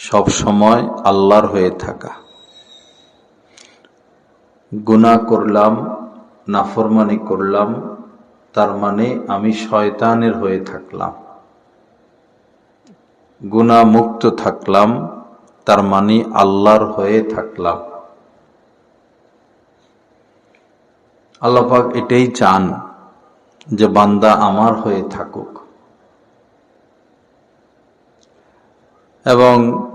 সব সময় আল্লাহর হয়ে থাকা। গুনাহ করলাম, নাফরমানি করলাম, তার মানে আমি শয়তানের হয়ে থাকলাম। গুণা মুক্ত থাকলাম, তার মানে আল্লাহর হয়ে থাকলাম। আল্লাপাক এটাই চান যে বান্দা আমার হয়ে থাকুক। এবং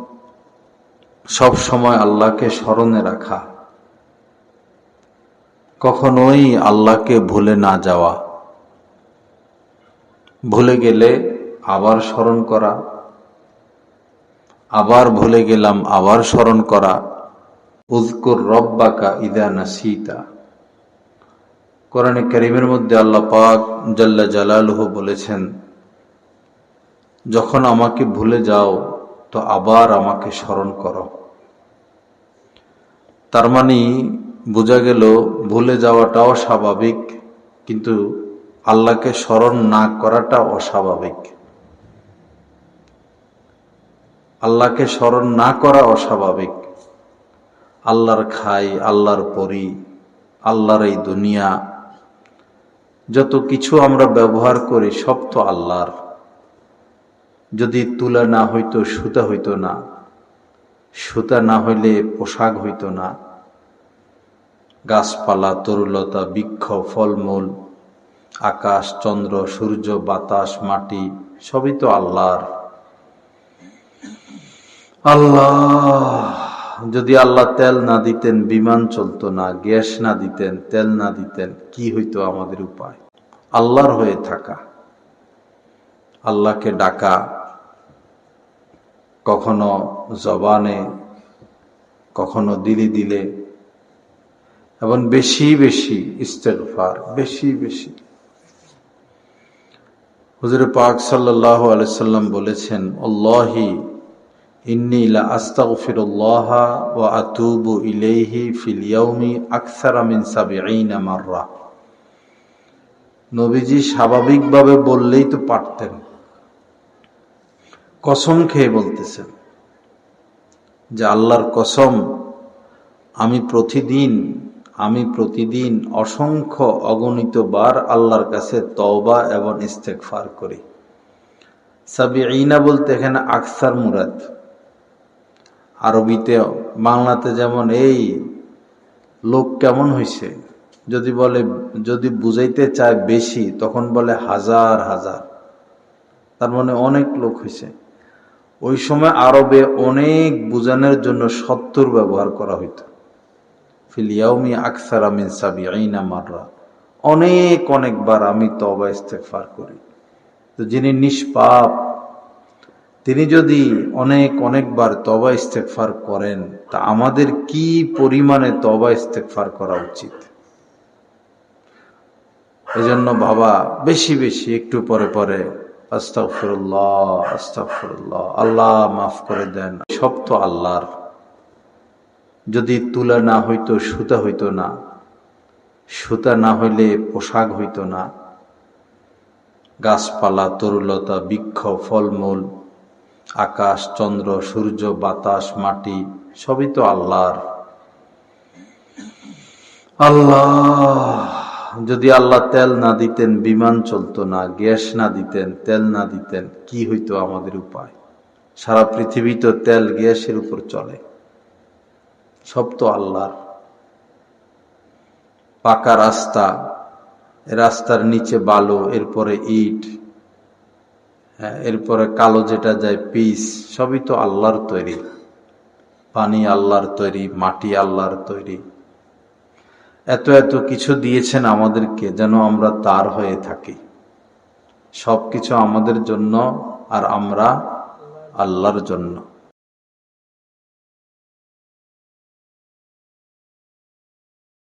সব সময় আল্লাহকে স্মরণে রাখা। কখনোই আল্লাহকে ভুলে না যাওয়া। ভুলে গেলে আবার স্মরণ করা। আবার ভুলে গেলাম, আবার স্মরণ করা। উজকুর রব্বাকা ইদা নাসিতা। কোরআনে করিমের মধ্যে আল্লাহ পাক জাল্লা জালালুহ বলেছেন, যখন আমাকে ভুলে যাও তো আবার আমাকে স্মরণ করো। তার মানে বোঝা গেল, ভুলে যাওয়াটাও স্বাভাবিক, কিন্তু আল্লাহকে স্মরণ না করাটা অস্বাভাবিক। আল্লাহকে স্মরণ না করা অস্বাভাবিক। আল্লাহর খাই, আল্লাহর পরি, আল্লাহর এই দুনিয়া, যত কিছু আমরা ব্যবহার করি সব তো আল্লাহর। যদি তুলা না হইতো, সুতা হইতো না। সুতা না হইলে পোশাক হইতো না। গাছপালা, তরুলতা, বৃক্ষ, ফলমূল, আকাশ, চন্দ্র, সূর্য, বাতাস, মাটি, সবই তো আল্লাহর। আল্লাহ, যদি আল্লাহ তেল না দিতেন, বিমান চলতো না, গ্যাস না দিতেন, তেল না দিতেন, কি হইতো আমাদের উপায়? আল্লাহর হয়ে থাকা। আল্লাহকে ডাকা কখনো জবানে, কখনো দিলে দিলে, এবং বেশি বেশি ইস্তেগফার, বেশি বেশি। হুজুর পাক সাল্লাহ আলাইসাল্লাম বলেছেন অল্লাহি ইন্নি লা আস্তাগফিরুল্লাহ ওয়া আতুবু ইলাইহি ফিল ইয়াউমি আকসারা মিন সাবঈনা মাররা। নবীজি স্বাভাবিকভাবে বললেই তো পারতেন। কসম খেয়ে বলতেছেন যে আল্লাহর কসম, আমি প্রতিদিন আমি প্রতিদিন অসংখ্য অগণিত বার আল্লাহর কাছে তওবা এবং ইস্তেকফার করি। সাবিঈনা বলতে এখানে আকসার মুরাদ। আরবিতে, বাংলাতে যেমন এই, লোক কেমন হয়েছে যদি বলে, যদি বুঝাইতে চায় বেশি, তখন বলে হাজার হাজার। তার মানে অনেক লোক হয়েছে ওই সময় আরবে অনেক বুঝানোর জন্য সত্তর ব্যবহার করা হইত। ফিলিয়াউমি আকসার আমিন সাবি আইনা মাররা। অনেক অনেকবার আমি তবা ইস্তেফার করি। তো যিনি নিষ্পাপ, তিনি যদি অনেক অনেকবার তবা ইস্তেকফার করেন, তা আমাদের কি পরিমাণে তবা ইস্তেকফার করা উচিত? এজন্য বাবা, বেশি বেশি, একটু পরে পরে আল্লাহ মাফ করে দেন আল্লাহর। যদি তুলা না হইতো, সুতা হইতো না। সুতা না হইলে পোশাক হইতো না। গাছপালা, তরুলতা, বৃক্ষ, ফলমূল, আকাশ, চন্দ্র, সূর্য, বাতাস, মাটি, সবই তো আল্লাহর। আল্লাহ। যদি আল্লাহ তেল না দিতেন, বিমান চলতো না, গ্যাস না দিতেন, তেল না দিতেন, কি হইতো আমাদের উপায়? সারা পৃথিবী তো তেল, গ্যাসের উপর চলে। সব তো আল্লাহর। পাকা রাস্তা, রাস্তার নিচে বালু, এরপরে ইট হ্যাঁ এরপরে কালো যেটা যায়, পিস, সবই তো আল্লাহর তৈরি। পানি আল্লাহর তৈরি, মাটি আল্লাহর তৈরি। এত এত কিছু দিয়েছেন আমাদেরকে যেন আমরা তার হয়ে থাকি। সব কিছু আমাদের জন্য আর আমরা আল্লাহর জন্য।